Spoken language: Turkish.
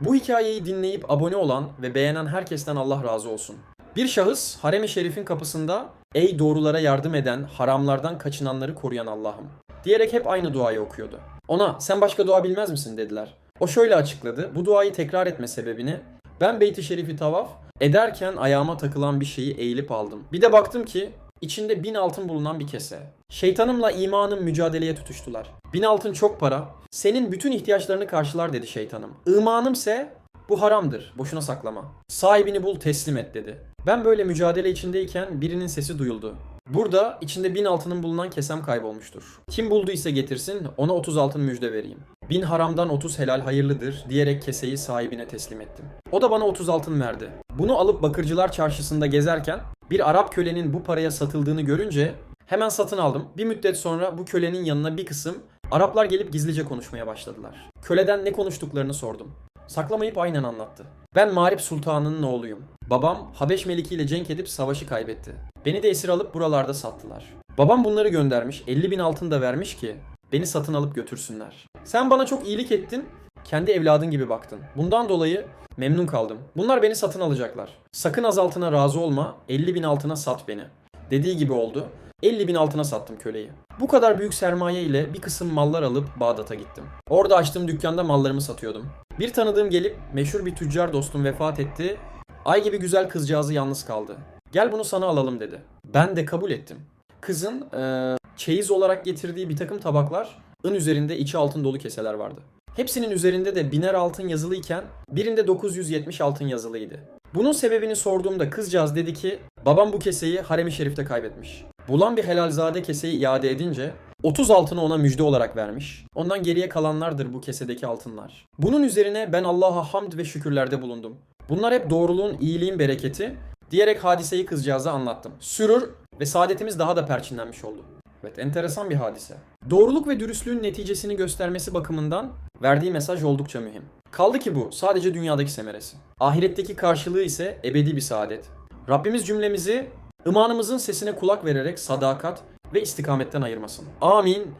Bu hikayeyi dinleyip abone olan ve beğenen herkesten Allah razı olsun. Bir şahıs harem-i şerifin kapısında ''Ey doğrulara yardım eden, haramlardan kaçınanları koruyan Allah'ım'' diyerek hep aynı duayı okuyordu. Ona ''Sen başka dua bilmez misin?'' dediler. O şöyle açıkladı. Bu duayı tekrar etme sebebini ben Beyt-i Şerif'i tavaf ederken ayağıma takılan bir şeyi eğilip aldım. Bir de baktım ki içinde bin altın bulunan bir kese. Şeytanımla imanım mücadeleye tutuştular. Bin altın çok para. Senin bütün ihtiyaçlarını karşılar dedi şeytanım. İmanımse bu haramdır. Boşuna saklama. Sahibini bul teslim et dedi. Ben böyle mücadele içindeyken birinin sesi duyuldu. Burada içinde bin altının bulunan kesem kaybolmuştur. Kim bulduysa getirsin ona 30 altın müjde vereyim. Bin haramdan 30 helal hayırlıdır diyerek keseyi sahibine teslim ettim. O da bana 30 altın verdi. Bunu alıp bakırcılar çarşısında gezerken bir Arap kölenin bu paraya satıldığını görünce hemen satın aldım. Bir müddet sonra bu kölenin yanına bir kısım Araplar gelip gizlice konuşmaya başladılar. Köleden ne konuştuklarını sordum. Saklamayıp aynen anlattı. Ben Marip Sultanı'nın oğluyum. Babam Habeş Meliki ile cenk edip savaşı kaybetti. Beni de esir alıp buralarda sattılar. Babam bunları göndermiş, 50 bin altın da vermiş ki beni satın alıp götürsünler. Sen bana çok iyilik ettin, kendi evladın gibi baktın. Bundan dolayı memnun kaldım. Bunlar beni satın alacaklar. Sakın az altına razı olma, 50 bin altına sat beni. Dediği gibi oldu. 50 bin altına sattım köleyi. Bu kadar büyük sermaye ile bir kısım mallar alıp Bağdat'a gittim. Orada açtığım dükkanda mallarımı satıyordum. Bir tanıdığım gelip meşhur bir tüccar dostum vefat etti. Ay gibi güzel kızcağızı yalnız kaldı. Gel bunu sana alalım dedi. Ben de kabul ettim. Kızın eee, çeyiz olarak getirdiği bir takım tabaklar, ın üzerinde içi altın dolu keseler vardı. Hepsinin üzerinde de biner altın yazılıyken birinde 970 altın yazılıydı. Bunun sebebini sorduğumda kızcağız dedi ki babam bu keseyi harem-i şerifte kaybetmiş. Bulan bir helalzade keseyi iade edince 30 altını ona müjde olarak vermiş. Ondan geriye kalanlardır bu kesedeki altınlar. Bunun üzerine ben Allah'a hamd ve şükürlerde bulundum. Bunlar hep doğruluğun, iyiliğin bereketi diyerek hadiseyi kızcağıza anlattım. Sürür ve saadetimiz daha da perçinlenmiş oldu. Evet enteresan bir hadise. Doğruluk ve dürüstlüğün neticesini göstermesi bakımından verdiği mesaj oldukça mühim. Kaldı ki bu sadece dünyadaki semeresi. Ahiretteki karşılığı ise ebedi bir saadet. Rabbimiz cümlemizi imanımızın sesine kulak vererek sadakat ve istikametten ayırmasın. Amin